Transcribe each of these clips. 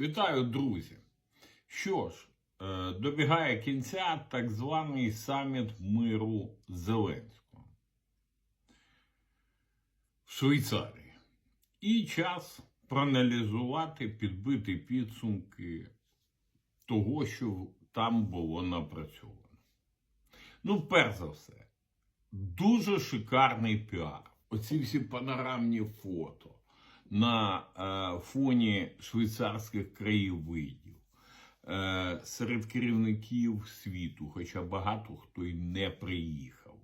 Вітаю, друзі! Що ж, е, добігає кінця так званий саміт миру Зеленського в Швейцарії. І час проаналізувати, підбити підсумки того, що там було напрацьовано. Ну, перш за все, дуже шикарний піар. Оці всі панорамні фото на е, фоні швейцарських краєвидів е, серед керівників світу, хоча багато хто й не приїхав.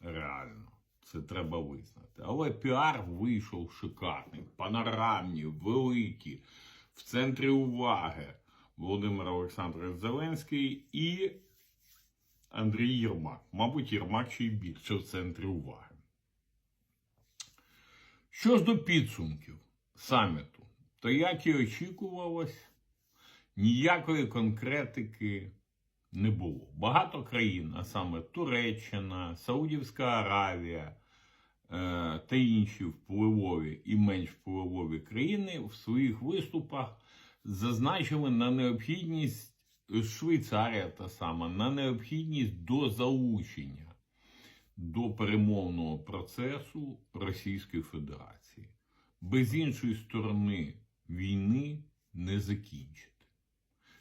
Реально, це треба визнати. Але піар вийшов шикарний, панорамні, великі, в центрі уваги Володимир Олександрович Зеленський і Андрій Єрмак. Мабуть, Єрмак ще й більше в центрі уваги. Що ж до підсумків саміту, то як і очікувалось, ніякої конкретики не було. Багато країн, а саме Туреччина, Саудівська Аравія е, та інші впливові і менш впливові країни в своїх виступах зазначили на необхідність Швейцарія та сама, на необхідність до залучення до перемовного процесу Російської Федерації. Без іншої сторони війни не закінчити.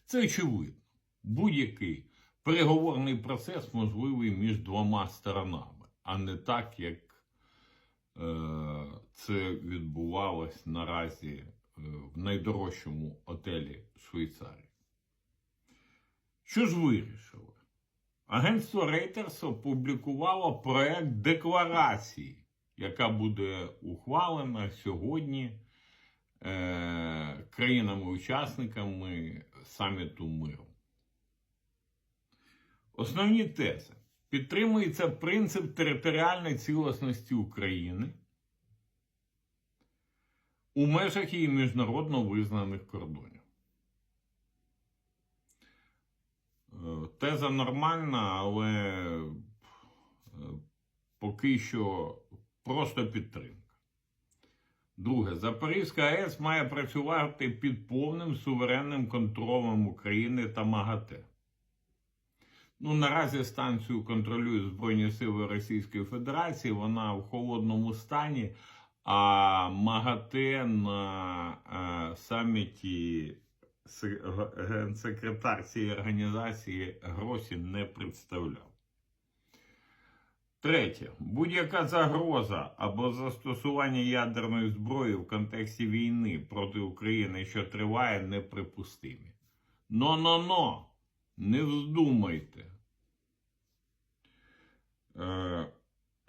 Це очевидно. Будь-який переговорний процес можливий між двома сторонами, а не так, як е, це відбувалось наразі е, в найдорожчому отелі Швейцарії. Що ж вирішили? Агентство Reuters опублікувало проект декларації, яка буде ухвалена сьогодні е, країнами-учасниками саміту миру. Основні тези. Підтримується принцип територіальної цілісності України у межах її міжнародно визнаних кордонів. Е, Теза нормальна, але е, поки що просто підтримка. Друге, Запорізька АЕС має працювати під повним суверенним контролем України та МАГАТЕ. Ну, наразі станцію контролюють Збройні Сили Російської Федерації, вона в холодному стані, а МАГАТЕ на е, саміті генсекретар цієї організації гроші не представляв. Третє. Будь-яка загроза або застосування ядерної зброї в контексті війни проти України, що триває, неприпустимі. Но-но-но! Не вздумайте. Е,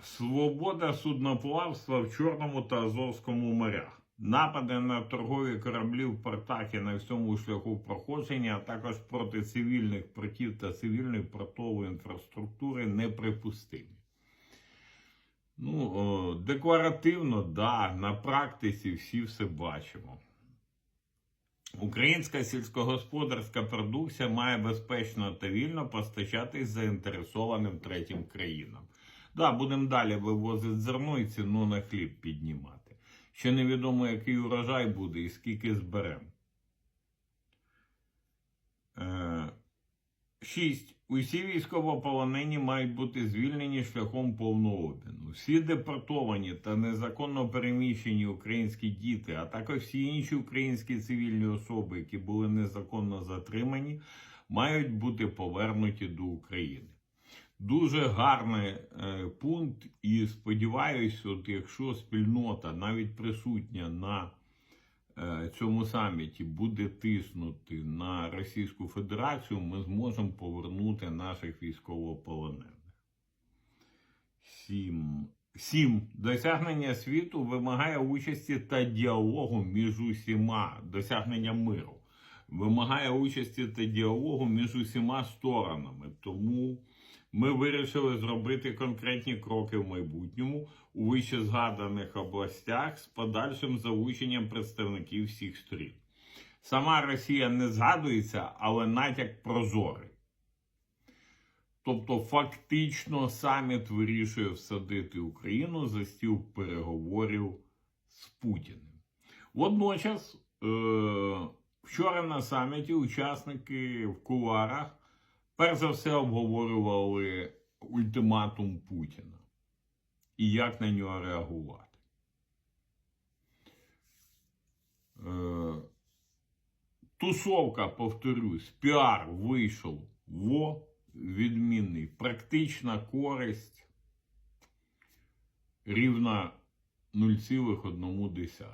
свобода судноплавства в Чорному та Азовському морях. Напади на торгові кораблі в портах і на всьому шляху проходження, а також проти цивільних портів та цивільної портової інфраструктури неприпустимі. Ну, декларативно, да, на практиці всі все бачимо. Українська сільськогосподарська продукція має безпечно та вільно постачатись заінтересованим третім країнам. Да, будемо далі вивозити зерно і ціну на хліб піднімати. Ще невідомо, який урожай буде і скільки зберемо. Е, Шість. Усі військовополонені мають бути звільнені шляхом повного обміну. Всі депортовані та незаконно переміщені українські діти, а також всі інші українські цивільні особи, які були незаконно затримані, мають бути повернуті до України. Дуже гарний е, пункт, і сподіваюся, от якщо спільнота навіть присутня на е, цьому саміті буде тиснути на Російську Федерацію, ми зможемо повернути наших військовополонених. Сім. Сім. Досягнення світу вимагає участі та діалогу між усіма, досягнення миру. Вимагає участі та діалогу між усіма сторонами. Тому ми вирішили зробити конкретні кроки в майбутньому у вище згаданих областях з подальшим залученням представників всіх сторін. Сама Росія не згадується, але натяк прозорий. Тобто, фактично, саміт вирішує всадити Україну за стіл переговорів з Путіним. Водночас, е- Вчора на саміті учасники в куларах перш за все обговорювали ультиматум Путіна і як на нього реагувати. Е, Тусовка, повторюсь, піар вийшов во відмінний. Практична користь рівна 0,1.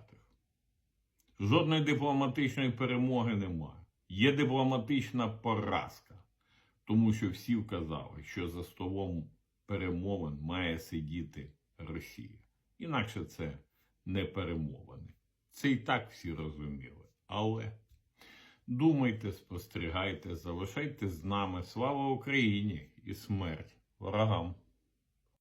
Жодної дипломатичної перемоги немає. Є дипломатична поразка, тому що всі вказали, що за столом перемовин має сидіти Росія. Інакше це не перемовини. Це і так всі розуміли. Але думайте, спостерігайте, залишайте з нами. Слава Україні і смерть ворогам!